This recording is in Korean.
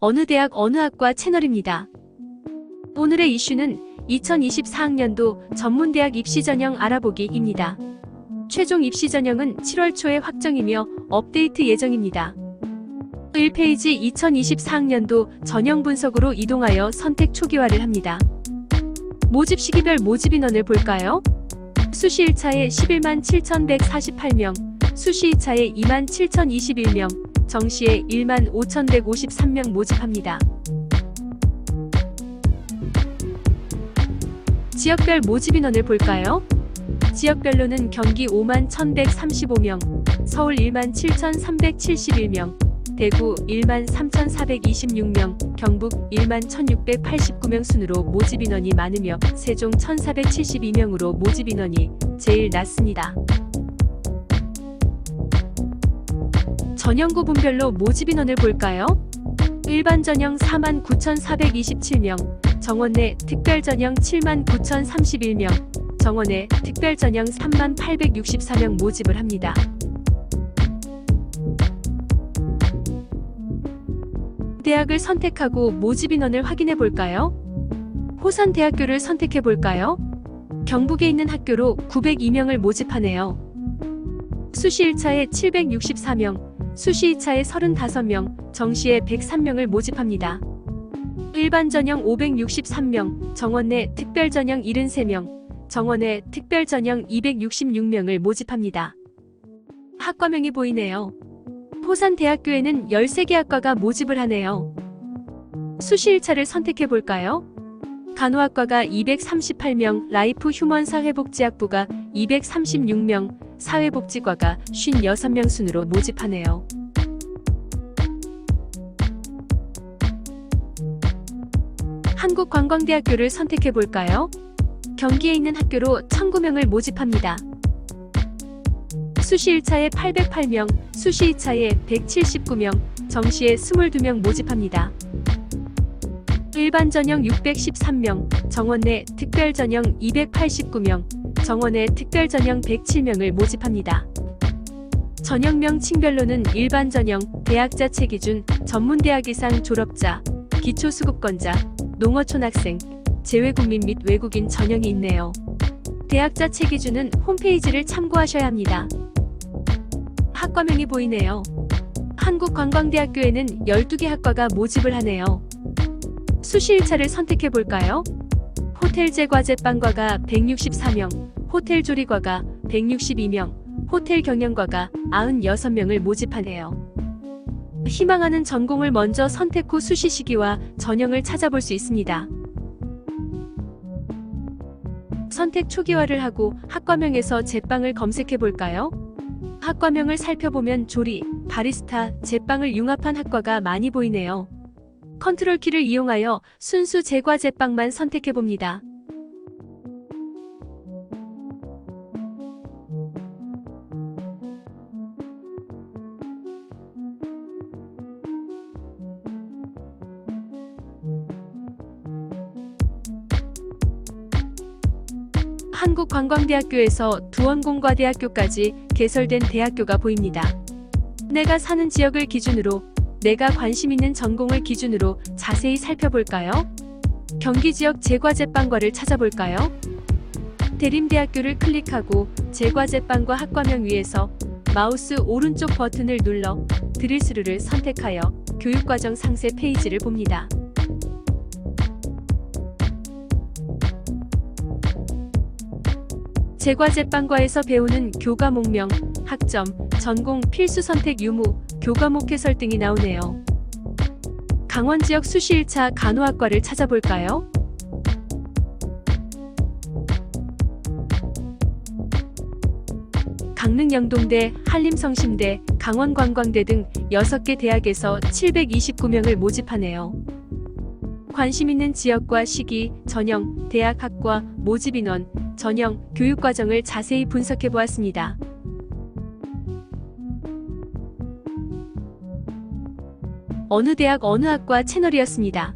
어느 대학 어느 학과 채널입니다. 오늘의 이슈는 2024학년도 전문대학 입시 전형 알아보기입니다. 최종 입시 전형은 7월 초에 확정이며 업데이트 예정입니다. 1페이지 2024학년도 전형 분석으로 이동하여 선택 초기화를 합니다. 모집 시기별 모집 인원을 볼까요? 수시 1차에 11만 7,148명, 수시 2차에 2만 7,021명, 정시에 1만 5,153명 모집합니다. 지역별 모집 인원을 볼까요? 지역별로는 경기 5만 1,135명, 서울 1만 7,371명, 대구 1만 3,426명, 경북 1만 1,689명 순으로 모집 인원이 많으며 세종 1,472명으로 모집 인원이 제일 낮습니다. 전형 구분별로 모집 인원을 볼까요? 일반 전형 4만 9,427명, 정원 내 특별 전형 7만 9,031명, 정원 내 특별 전형 3만 864명 모집을 합니다. 대학을 선택하고 모집 인원을 확인해 볼까요? 호산 대학교를 선택해 볼까요? 경북에 있는 학교로 902명을 모집하네요. 수시 1차에 764명, 수시 2차에 35명, 정시에 103명을 모집합니다. 일반 전형 563명, 정원 내 특별 전형 73명, 정원 내 특별 전형 266명을 모집합니다. 학과명이 보이네요. 호산 대학교에는 13개 학과가 모집을 하네요. 수시 1차를 선택해 볼까요? 간호학과가 238명, 라이프 휴먼 사회복지학부가 236명, 사회복지과가 56명 순으로 모집하네요. 한국관광대학교를 선택해 볼까요? 경기에 있는 학교로 1009명을 모집합니다. 수시 1차에 808명, 수시 2차에 179명, 정시에 22명 모집합니다. 일반 전형 613명, 정원 내 특별 전형 289명, 정원 내 특별 전형 107명을 모집합니다. 전형명 층별로는 일반 전형, 대학 자 체 기준, 전문대학 이상 졸업자, 기초수급권자, 농어촌 학생, 재외국민 및 외국인 전형이 있네요. 대학 자 체 기준은 홈페이지를 참고하셔야 합니다. 학과명이 보이네요. 한국관광대학교에는 12개 학과가 모집을 하네요. 수시 1차를 선택해 볼까요? 호텔 제과제빵과가 164명, 호텔 조리과가 162명, 호텔 경영과가 96명을 모집하네요. 희망하는 전공을 먼저 선택 후 수시 시기와 전형을 찾아볼 수 있습니다. 선택 초기화를 하고 학과명에서 제빵을 검색해 볼까요? 학과명을 살펴보면 조리, 바리스타, 제빵을 융합한 학과가 많이 보이네요. 컨트롤 키를 이용하여 순수 제과 제빵만 선택해 봅니다. 한국관광대학교에서 두원공과대학교까지 개설된 대학교가 보입니다. 내가 사는 지역을 기준으로 내가 관심 있는 전공을 기준으로 자세히 살펴볼까요? 경기 지역 제과제빵과를 찾아볼까요? 대림대학교를 클릭하고 제과제빵과 학과명 위에서 마우스 오른쪽 버튼을 눌러 드릴스루를 선택하여 교육과정 상세 페이지를 봅니다. 제과제빵과에서 배우는 교과 목명, 학점, 전공 필수 선택 유무, 교과목 해설 등이 나오네요. 강원 지역 수시 1차 간호학과를 찾아볼까요? 강릉 영동대, 한림성심대, 강원관광대 등 6개 대학에서 729명을 모집하네요. 관심 있는 지역과 시기, 전형, 대학 학과, 모집 인원, 전형, 교육 과정을 자세히 분석해 보았습니다. 어느 대학 어느 학과 채널이었습니다.